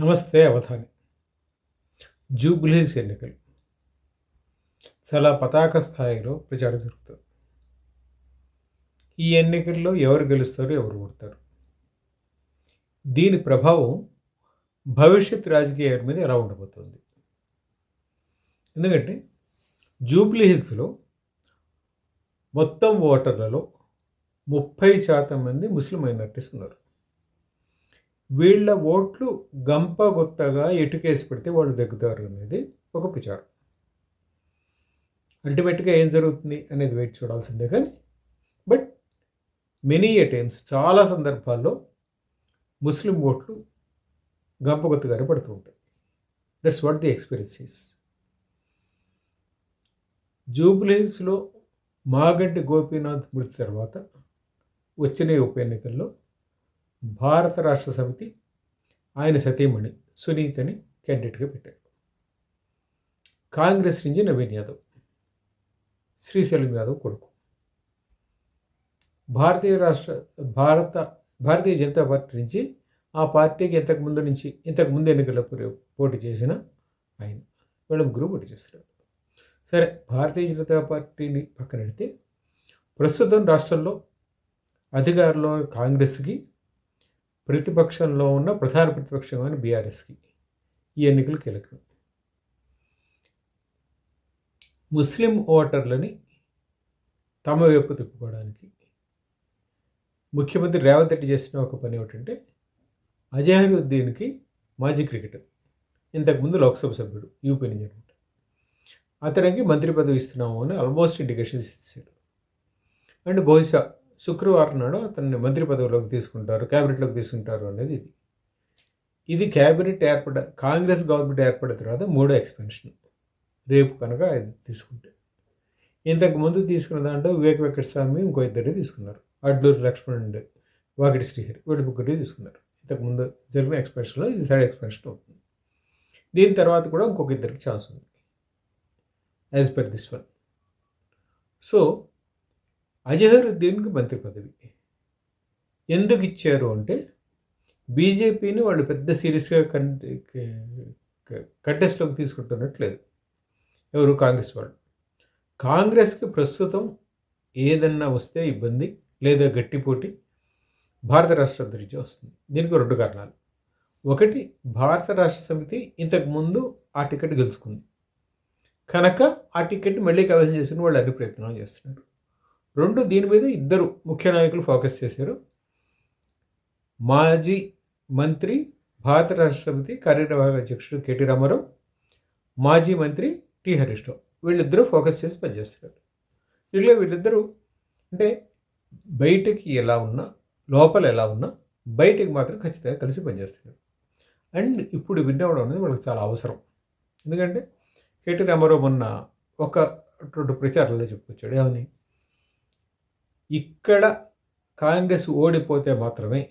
నమస్తే అవధాని. జూబ్లీస్ ఎన్నికలు. చాలా పతాక స్థాయిలో ప్రచారం జరుగుతుంది. ఈ ఎన్నికల్లో ఎవరు గెలుస్తారు ఎవరు ఓడతారు? దీని ప్రభావం భవిష్యత్ రాజకీయాల మీద ఎలా ఉండబోతుంది? ఎందుకంటే జూబ్లీ హిల్స్లో మొత్తం ఓటర్లలో ముప్పై శాతం మంది ముస్లిం మైనార్టీస్ ఉన్నారు. వీళ్ళ ఓట్లు గంపగొత్తగా ఎటుకేసి పెడితే వాళ్ళు దగ్గుతారు అనేది ఒక ప్రచారం. అల్టిమేట్గా ఏం జరుగుతుంది అనేది వెయిట్ చూడాల్సిందే కానీ బట్ మెనీ ఏ టైమ్స్ చాలా సందర్భాల్లో ముస్లిం ఓట్లు గంపగొత్తగానే పడుతూ ఉంటాయి. That's what the experience is జూబ్లీస్లో మాగడ్డి Gopinath మృతి తర్వాత వచ్చిన ఉప ఎన్నికల్లో భారత రాష్ట్ర సమితి ఆయన సతీమణి సునీతని క్యాండిడేట్గా పెట్టాడు. కాంగ్రెస్ నుంచి నవీన్ యాదవ్ శ్రీశైలం యాదవ్ కొడుకు. భారతీయ రాష్ట్ర భారత భారతీయ జనతా పార్టీ నుంచి ఆ పార్టీకి ఇంతకు ముందు నుంచి ఇంతకు ముందు ఎన్నికల్లో పోటీ చేసిన ఆయన. వీళ్ళ ముగ్గురు పోటీ చేస్తున్నారు. సరే భారతీయ జనతా పార్టీని పక్కన పెడితే ప్రస్తుతం రాష్ట్రంలో అధికారంలో కాంగ్రెస్కి ప్రతిపక్షంలో ఉన్న ప్రధాన ప్రతిపక్షం అని బీఆర్ఎస్కి ఈ ఎన్నికలు కీలకం. ముస్లిం ఓటర్లని తమ వైపు తిప్పుకోవడానికి ముఖ్యమంత్రి రేవంత్ రెడ్డి చేసిన ఒక పని ఏమిటంటే అజహరుద్దీన్కి మాజీ క్రికెటర్ ఇంతకుముందు లోక్సభ సభ్యుడు యూపీ నుంచి అనమాట అతనికి మంత్రి పదవి ఇస్తున్నాము అని ఆల్మోస్ట్ ఇండికేషన్స్ ఇచ్చారు అండ్ బహుశా శుక్రవారం నాడు అతన్ని మంత్రి పదవిలోకి తీసుకుంటారు క్యాబినెట్లోకి తీసుకుంటారు అనేది ఇది. ఇది క్యాబినెట్ ఏర్పడ కాంగ్రెస్ గవర్నమెంట్ ఏర్పడిన తర్వాత మూడో ఎక్స్పెన్షన్. రేపు కనుక అది తీసుకుంటే. ఇంతకు ముందు తీసుకున్న దాంట్లో వివేక వెంకట స్వామి ఇంకో ఇద్దరిని తీసుకున్నారు. అడ్లూరు లక్ష్మణ్ అండ్ వాకిటి శ్రీహరి వీళ్ళు ముగ్గురిని తీసుకున్నారు. ఇంతకు ముందు జరిగిన ఎక్స్పెన్షన్లో ఇది థర్డ్ ఎక్స్పెన్షన్ అవుతుంది. దీని తర్వాత కూడా ఇంకొక ఇద్దరికి ఛాన్స్ ఉంది. As per this one. So అజహరుద్దీన్కి మంత్రి పదవి? ఎందుకు ఇచ్చారు అంటే బీజేపీని వాళ్ళు పెద్ద సీరియస్గా కన్ కంటెస్ట్లోకి తీసుకుంటున్నట్లేదు ఎవరు? కాంగ్రెస్ వాళ్ళు. కాంగ్రెస్కి ప్రస్తుతం ఏదన్నా వస్తే ఇబ్బంది లేదా గట్టిపోటీ భారత రాష్ట్ర దృష్ట్యా వస్తుంది. దీనికి రెండు కారణాలు. ఒకటి భారత రాష్ట్ర సమితి ఇంతకుముందు ఆ టికెట్ గెలుచుకుంది. కనుక ఆ టికెట్ మళ్ళీ కవసం చేసిన వాళ్ళు అన్ని ప్రయత్నాలు చేస్తున్నారు. రెండు దీని మీద ఇద్దరు ముఖ్య నాయకులు ఫోకస్ చేశారు. మాజీ మంత్రి భారత రాష్ట్రపతి కార్యనిర్వాహక అధ్యక్షుడు కెటి రామారావు మాజీ మంత్రి టి హరీష్ రావు వీళ్ళిద్దరూ ఫోకస్ చేసి పనిచేస్తున్నారు. ఇట్లా వీళ్ళిద్దరూ అంటే బయటకి ఎలా ఉన్నా లోపల ఎలా ఉన్నా బయటికి మాత్రం ఖచ్చితంగా కలిసి పనిచేస్తున్నారు. అండ్ ఇప్పుడు విన్నవడం అనేది వాళ్ళకి చాలా అవసరం. ఎందుకంటే కేటీ రామారావు మొన్న ఒక రెండు ప్రచారంలో చెప్పుకొచ్చాడు. ఏమని? ఇక్కడ కాంగ్రెస్ ఓడిపోతే మాత్రమే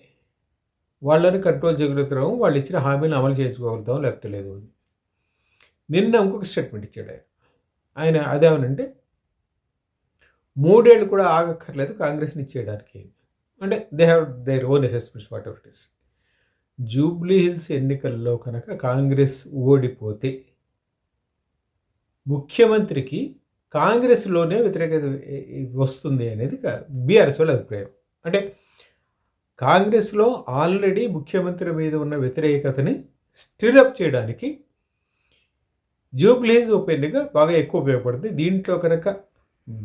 వాళ్ళని కంట్రోల్ చేయగలుగుతాం వాళ్ళు ఇచ్చిన హామీని అమలు చేసుకోగలుగుతాం లేకపోతే లేదు అని. నిన్న ఇంకొక స్టేట్మెంట్ ఇచ్చాడు ఆయన. ఆయన అదేమనంటే మూడేళ్ళు కూడా ఆగక్కర్లేదు కాంగ్రెస్ని ఇచ్చేయడానికి. అంటే they have their own assessments whatever it is Jubilee Hills ఎన్నికల్లో కనుక కాంగ్రెస్ ఓడిపోతే ముఖ్యమంత్రికి కాంగ్రెస్లోనే వ్యతిరేకత వస్తుంది అనేది బీఆర్ఎస్ వాళ్ళ అభిప్రాయం. అంటే కాంగ్రెస్లో ఆల్రెడీ ముఖ్యమంత్రి మీద ఉన్న వ్యతిరేకతని స్టిరప్ చేయడానికి జూబ్లీజ్ ఉప ఎన్నిక బాగా ఎక్కువ ఉపయోగపడుతుంది. దీంట్లో కనుక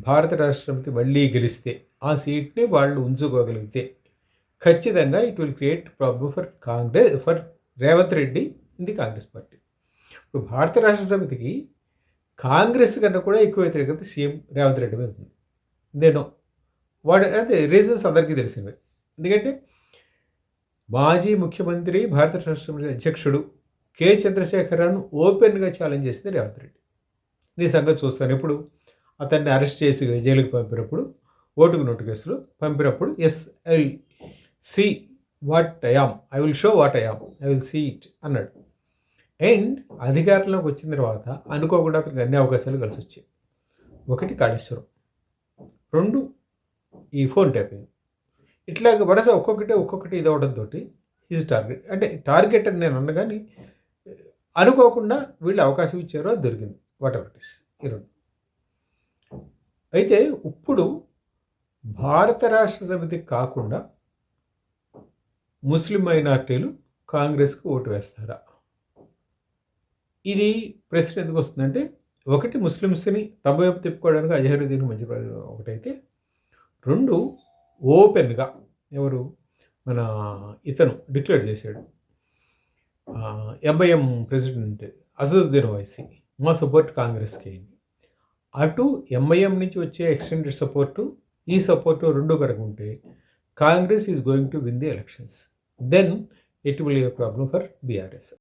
భారత రాష్ట్రపతి మళ్ళీ గెలిస్తే ఆ సీట్ని వాళ్ళు ఉంచుకోగలిగితే ఖచ్చితంగా it will create problem for Congress for Revanth Reddy in the Congress party. ఇప్పుడు భారత రాష్ట్ర సమితికి కాంగ్రెస్ కన్నా కూడా ఎక్కువ వ్యతిరేకత సీఎం రేవంత్ రెడ్డి మీద ఉంది. నేను వాడు అదే రీజన్స్ అందరికీ తెలిసినవి ఎందుకంటే మాజీ ముఖ్యమంత్రి భారత రాష్ట్ర అధ్యక్షుడు కె చంద్రశేఖరరావును ఓపెన్గా ఛాలెంజ్ చేసింది రేవంత్ రెడ్డి. నీ సంగతి చూస్తాను ఇప్పుడు అతన్ని అరెస్ట్ చేసి జైలుకి పంపినప్పుడు ఓటుకు నోటు కేసులు పంపినప్పుడు yes I will see what am. I will show what am. I will see it అన్నాడు. అండ్ అధికారంలోకి వచ్చిన తర్వాత అనుకోకుండా అతనికి అన్ని అవకాశాలు కలిసి వచ్చాయి ఒకటి కాళేశ్వరం. రెండు ఈ ఫోన్ ట్యాపింగ్. ఇట్లాగ వరుస ఒక్కొక్కటి ఒక్కొక్కటి ఇది అవడంతో ఈజ్ టార్గెట్ అంటే టార్గెట్ అని నేను అన్న అనుకోకుండా వీళ్ళు అవకాశం ఇచ్చారో అది దొరికింది. వాట్ ఎవర్ ఇట్ ఇస్ ఈ రెండు. అయితే ఇప్పుడు భారత రాష్ట్ర సమితి కాకుండా ముస్లిం మైనార్టీలు కాంగ్రెస్కి ఓటు వేస్తారా? ఇది ప్రశ్న ఎందుకు వస్తుందంటే ఒకటి ముస్లిమ్స్ని తమ వైపు తిప్పుకోవడానికి అజహరుద్దీన్ మంచి ప్రయోజనం ఒకటైతే రెండు ఓపెన్గా ఎవరు? మన ఇతను డిక్లేర్ చేశాడు. ఎంఐఎం ప్రెసిడెంట్ అసదుద్దీన్ వైసీ మా సపోర్ట్ కాంగ్రెస్కి అయింది. అటు ఎంఐఎం నుంచి వచ్చే ఎక్స్టెండెడ్ సపోర్టు ఈ సపోర్టు రెండు కనుక ఉంటే Congress is going to win the elections. Then it will a problem for BRS.